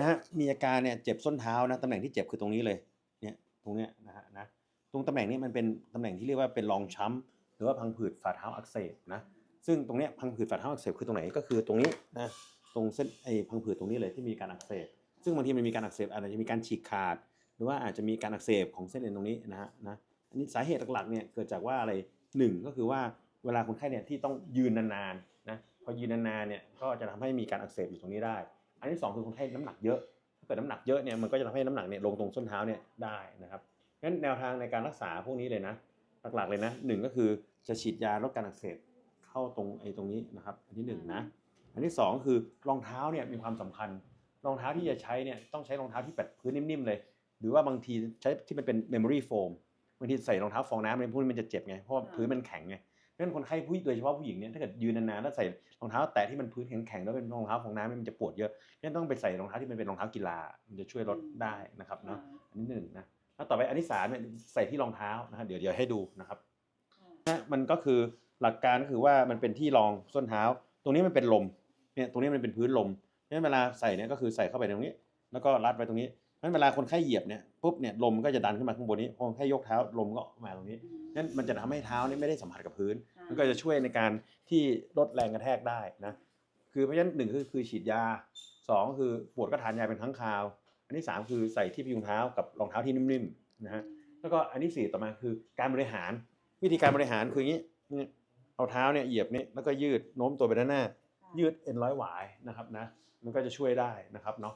นะฮะมีอาการเนี่ยเจ็บส้นเท้านะตำแหน่งที่เจ็บคือตรงนี้เลยเนี่ยตรงเนี้ยนะฮะนะตรงตำแหน่งนี้มันเป็นตำแหน่งที่เรียกว่าเป็นรองช้ำหรือว่าพังผืดฝ่าเท้าอักเสบนะซึ่งตรงเนี้ยพังผืดฝ่าเท้าอักเสบคือตรงไหนก็คือตรงนี้นะตรงเส้นไอ้พังผืดตรงนี้เลยที่มีการอักเสบซึ่งบางทีมันมีการอักเสบอาจจะมีการฉีกขาด หรือว่าอาจจะมีการอักเสบของเส้นเอ็นตรงนี้นะฮะนะอันนี้สาเหตุหลักๆเนี่ยเกิดจากว่าอะไรหนึ่งก็คือว่าเวลาคนไข้เนี่ยที่ต้องยืนนานๆนะพอยืนนานๆเนี่ยก็จะทำให้มีการอักเสบอยู่ตรงนี้ได้ อันที่สองคือคนไข้น้ำหนักเยอะ ถ้าเกิดน้ำหนักเยอะเนี่ยมันก็จะทำให้น้ำหนักเนี่ยลงตรงส้นเท้าเนี่ยได้นะครับงั้นแนวทางในการรักษาพวกนี้เลยนะ หลักๆเลยนะหนึ่งก็คือจะฉีดยาลดการอักเสบเข้าตรงไอ้ตรงนี้นะครับ อันที่หนึ่งนะอันที่สองคือรองเท้าเนี่ยมีความสำคัญ รองเท้าที่จะใช้เนี่ยต้องใช้รองเท้าที่แบบพื้นนิ่มๆเลย หรือว่าบางทีใช้ที่มันเป็น memory foam บางทีใส่รองเท้าฟองน้ำอะไรพวกนี้มันจะเจ็บไงเพราะพื้นมันแข็งไง งั้นคนไข้ผู้โดยเฉพาะผู้หญิงเนี่ยถ้าเกิดยืนนานๆแล้วใส่รองเท้าแตะที่มันพื้นแข็งๆแล้วเป็นรองเท้าฟองน้ำมันจะปวดเยอะงั้นต้องไปใส่รองเท้าที่มันเป็นรองเท้ากีฬามันจะช่วยลดได้นะครับเนาะอันนี้หนึ่งนะแล้วต่อไปอันที่สามเนี่ยใส่ที่รองเท้านะครับเดี๋ยวเดี๋ยวให้ดูนะครับนะมันก็คือหลักการก็คือว่ามันเป็นที่รองส้นเท้า ตรงนี้มันเป็นลมเนี่ยตรงนี้มันเป็นพื้นลมงั้นเวลาใส่เนี่ยก็คือใส่เข้าไปตรงนี้ แล้วก็รัดไว้ตรงนี้ งั้นเวลาคนไข้เหยียบเนี่ยปุ๊บเนี่ยลมก็จะดันขึ้นมาข้างบนนี้พอคนไข้ยกเท้าลมก็มาตรงนี้งั้นมันจะทำให้เท้านี่ไม่ได้สัมผัสกับพื้น มันก็จะช่วยในการที่ลดแรงกระแทกได้นะคือเพราะฉะนั้นหนึ่งคือคือฉีดยาสองคือปวดก็ทานยาเป็นครั้งคราว อันที่สามคือใส่ที่พยุงเท้ากับรองเท้าที่นิ่มๆนะฮะแล้วก็อันที่สี่ต่อมาคือการบริหารวิธีการบริหารคืออย่างนี้เนี่ยเอาเท้าเนี่ยเหยียบนี่แล้วก็ยืดโน้มตัวไปด้านหน้า ยืดเอ็นร้อยหวายนะครับนะมันก็จะช่วยได้นะครับเนาะ